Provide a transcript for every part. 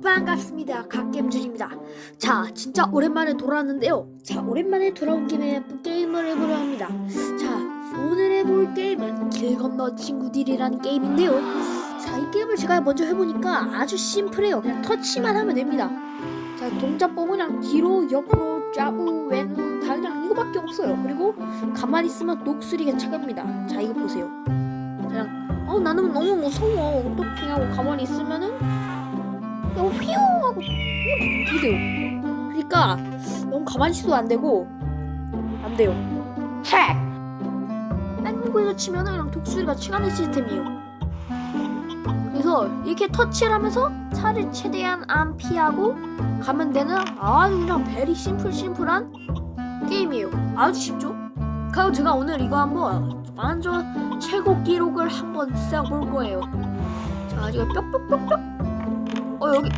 반갑습니다. 갓겜준입니다. 자, 진짜 오랜만에 돌아왔는데요. 자, 오랜만에 돌아온 김에 게임을 해보려 합니다. 자, 오늘 해볼 게임은 길 건너 친구들이라는 게임인데요. 자, 이 게임을 제가 먼저 해보니까 아주 심플해요. 그냥 터치만 하면 됩니다. 자, 동작법은 그냥 뒤로, 옆으로, 좌우, 왼우 다 그냥 이거밖에 없어요. 그리고 가만히 있으면 녹수리가 차갑니다. 자, 이거 보세요. 그냥 어 나는 너무 무서워 어떡해 하고 가만히 있으면은 보세요 그러니까 너무 가만히 있어도 안 되고 안 돼요 뺑구에서 치면은 그냥 독수리가 치가는 시스템이에요 그래서 이렇게 터치를 하면서 차를 최대한 안 피하고 가면 되는 아주 그냥 베리 심플 심플한 게임이에요 아주 쉽죠? 그리고 제가 오늘 이거 한번 완전 최고 기록을 한번 쌓아볼 거예요. 자, 지금 뿅뿅뿅뿅. 어 여기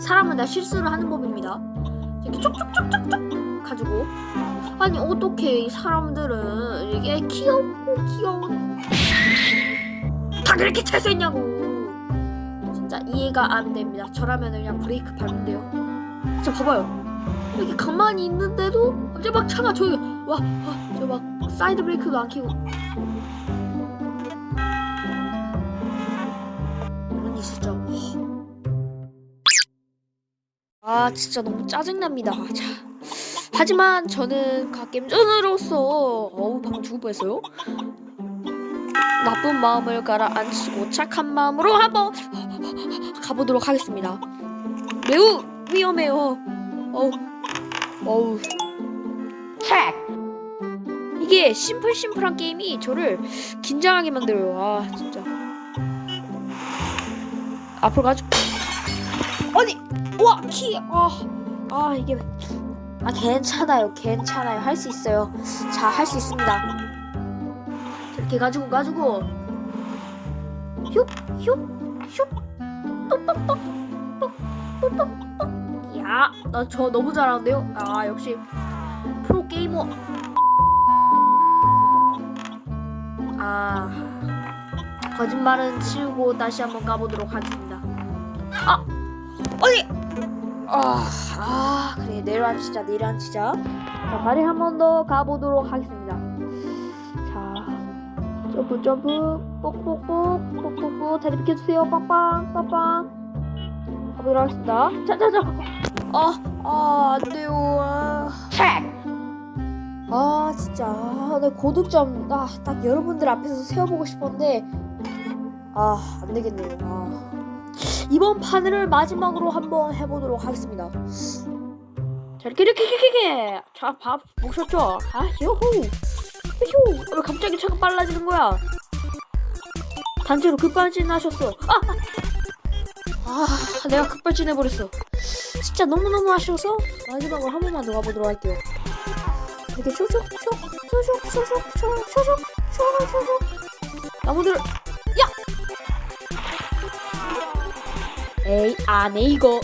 사람은 다 실수를 하는 법입니다. 이렇게 쪽쪽쪽쪽쪽 가지고 아니 어떻게 이 사람들은 이게 귀엽고 귀여운 다 그렇게 있냐고. 진짜 이해가 안 됩니다. 저라면 그냥 브레이크 돼요. 자 봐봐요. 이렇게 가만히 있는데도 갑자기 막 차가 저기 와, 저막 사이드 브레이크도 안 이런 일진 아 진짜 너무 짜증납니다. 자 하지만 저는 갓겜전으로서 어우 방금 죽을 뻔했어요. 나쁜 마음을 가라앉히고 착한 마음으로 한번 가보도록 하겠습니다. 매우 위험해요. 어우 어우. 이게 심플 심플한 게임이 저를 긴장하게 만들어요. 아 진짜. 앞으로 가죠. 아니, 와 키. 아, 아 이게 아 괜찮아요, 괜찮아요. 할 수 있어요. 자, 할 수 있습니다. 이렇게 가지고 가지고 슉, 슉, 슉, 똑똑똑, 똑똑똑똑. 야, 나 저 너무 잘하는데요. 아 역시 프로 게이머. 아 거짓말은 치우고 다시 한번 가보도록 하겠습니다. 아 어디? 아, 아 그래 내려앉히자 내려앉히자. 자 다리 한 번 더 가보도록 하겠습니다. 자 점프 점프 뽁뽁뽁 뽁뽁뽁 다리 비켜주세요 빵빵 빵빵 가보도록 하겠습니다. 자자자 아 아 안 돼요. 아. 아 진짜 아, 내 고득점 아, 딱 여러분들 앞에서 세워보고 싶었는데 아 안 되겠네요 아. 이번 판을 마지막으로 한번 해보도록 하겠습니다. 자 이렇게 이렇게 이렇게 이렇게 자밥 보셨죠? 아 요호. 요호. 왜 갑자기 차가 빨라지는 거야? 단체로 급발진 하셨어. 아, 아, 아 내가 급발진 해버렸어. 진짜 너무너무 아쉬워서 마지막으로 한 번만 더 가보도록 할게요. 이렇게 슉슉 나무들 야 에이 안해 이거